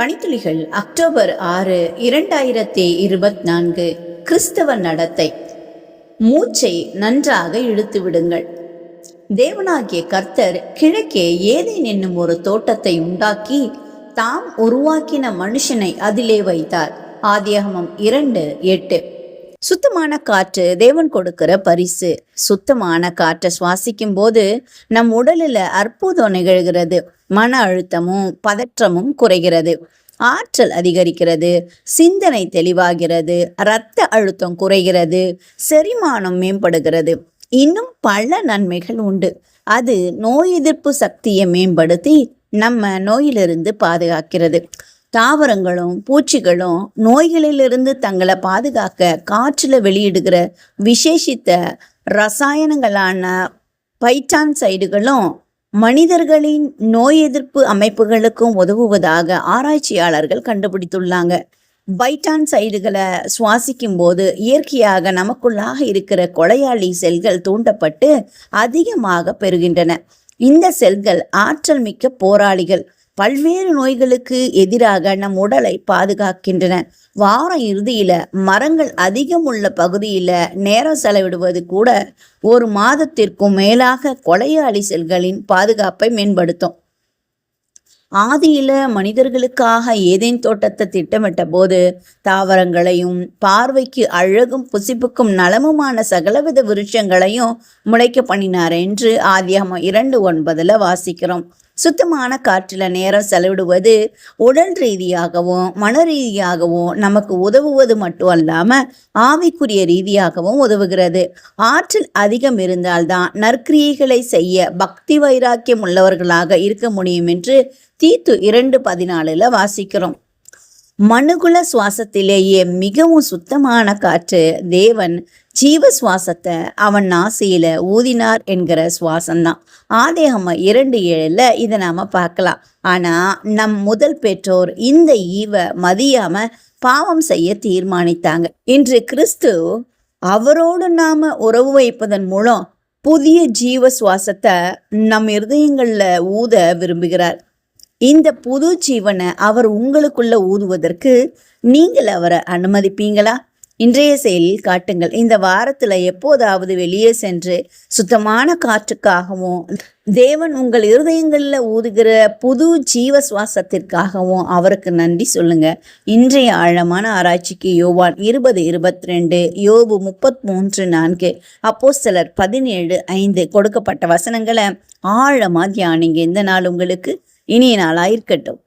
பணித்துளிகள் October ஆறு இரண்டாயிரத்தி இருபத்தி நான்கு கிறிஸ்தவ நடத்தை. மூச்சை நன்றாக இழுத்து விடுங்கள். தேவனாகிய கர்த்தர் கிழக்கே ஏதேன் என்னும் ஒரு தோட்டத்தை உண்டாக்கி தாம் உருவாக்கின மனுஷனை அதிலே வைத்தார். ஆதியகமம் இரண்டு எட்டு. சுத்தமான காற்று தேவன் கொடுக்கிற பரிசு. சுத்தமான காற்றை சுவாசிக்கும் போது நம் உடலில் அற்புதம் நிகழ்கிறது. மன அழுத்தமும் பதற்றமும் குறைகிறது. ஆற்றல் அதிகரிக்கிறது. சிந்தனை தெளிவாகிறது. இரத்த அழுத்தம் குறைகிறது. செரிமானம் மேம்படுகிறது. இன்னும் பல நன்மைகள் உண்டு. அது நோய் எதிர்ப்பு சக்தியை மேம்படுத்தி நம்ம நோயிலிருந்து பாதுகாக்கிறது. தாவரங்களும் பூச்சிகளும் நோய்களிலிருந்து தங்களை பாதுகாக்க காற்றில் வெளியிடுகிற விசேஷித்த ரசாயனங்களான பைட்டான் சைடுகளும் மனிதர்களின் நோய் எதிர்ப்பு அமைப்புகளுக்கும் உதவுவதாக ஆராய்ச்சியாளர்கள் கண்டுபிடித்துள்ளாங்க. பைட்டான் சைடுகளை சுவாசிக்கும் போது இயற்கையாக நமக்குள்ளாக இருக்கிற கொலையாளி செல்கள் தூண்டப்பட்டு அதிகமாக பெறுகின்றன இந்த செல்கள் ஆற்றல் மிக்க போராளிகள். பல்வேறு நோய்களுக்கு எதிராக நம் உடலை பாதுகாக்கின்றன. வார இறுதியில மரங்கள் அதிகம் உள்ள பகுதியில நேரம் செலவிடுவது கூட ஒரு மாதத்திற்கும் மேலாக கொலையாளி செல்களின் பாதுகாப்பை மேம்படுத்தும். ஆதியில மனிதர்களுக்காக ஏதேன் தோட்டத்தை திட்டமிட்ட போது தாவரங்களையும் பார்வைக்கு அழகும் புசிப்புக்கும் நலமுமான சகலவித விருட்சங்களையும் முளைக்க பண்ணினார் என்று ஆதியாகமம் இரண்டு ஒன்பதுல வாசிக்கிறோம். சுத்தமான காற்றில் நேரம் செலவிடுவது உடல் ரீதியாகவும் மன ரீதியாகவும் நமக்கு உதவுவது மட்டும் அல்லாமல் ஆவிக்குரிய ரீதியாகவும் உதவுகிறது. ஆற்றல் அதிகம் இருந்தால்தான் நற்கிரியைகளை செய்ய பக்தி வைராக்கியம் உள்ளவர்களாக இருக்க முடியும் என்று தீத்து இரண்டு பதினாலில் வாசிக்கிறோம். மனுகுல சுவாசத்திலேயே மிகவும் சுத்தமான காற்று தேவன் ஜீவ சுவாசத்தை அவன் நாசியில ஊதினார் என்கிற சுவாசம்தான். ஆதேகம இரண்டு ஏழுல இதை நாம பார்க்கலாம். ஆனா நம் முதல் பெற்றோர் இந்த ஈவ மதியாம பாவம் செய்ய தீர்மானித்தாங்க. இன்று கிறிஸ்து அவரோடு நாம உறவு வைப்பதன் மூலம் புதிய ஜீவ சுவாசத்தை நம் இருதயங்களில் ஊத விரும்புகிறார். இந்த புது ஜீவனை அவர் உங்களுக்குள்ள ஊதுவதற்கு நீங்கள் அவரை அனுமதிப்பீங்களா? இன்றைய செயலில் காட்டுங்கள். இந்த வாரத்தில் எப்போதாவது வெளியே சென்று சுத்தமான காற்றுக்காகவும் தேவன் உங்கள் இருதயங்களில் ஊதுகிற புது ஜீவ சுவாசத்திற்காகவும் அவருக்கு நன்றி சொல்லுங்க. இன்றைய ஆழமான ஆராய்ச்சிக்கு யோவான் இருபது இருபத்தி ரெண்டு யோபு முப்பத்தி மூன்று நான்கு அப்போ சிலர் பதினேழு ஐந்து கொடுக்கப்பட்ட வசனங்களை ஆழமா தியானிங்க. இந்த நாள் உங்களுக்கு இனிய நாளாக இருக்கட்டும்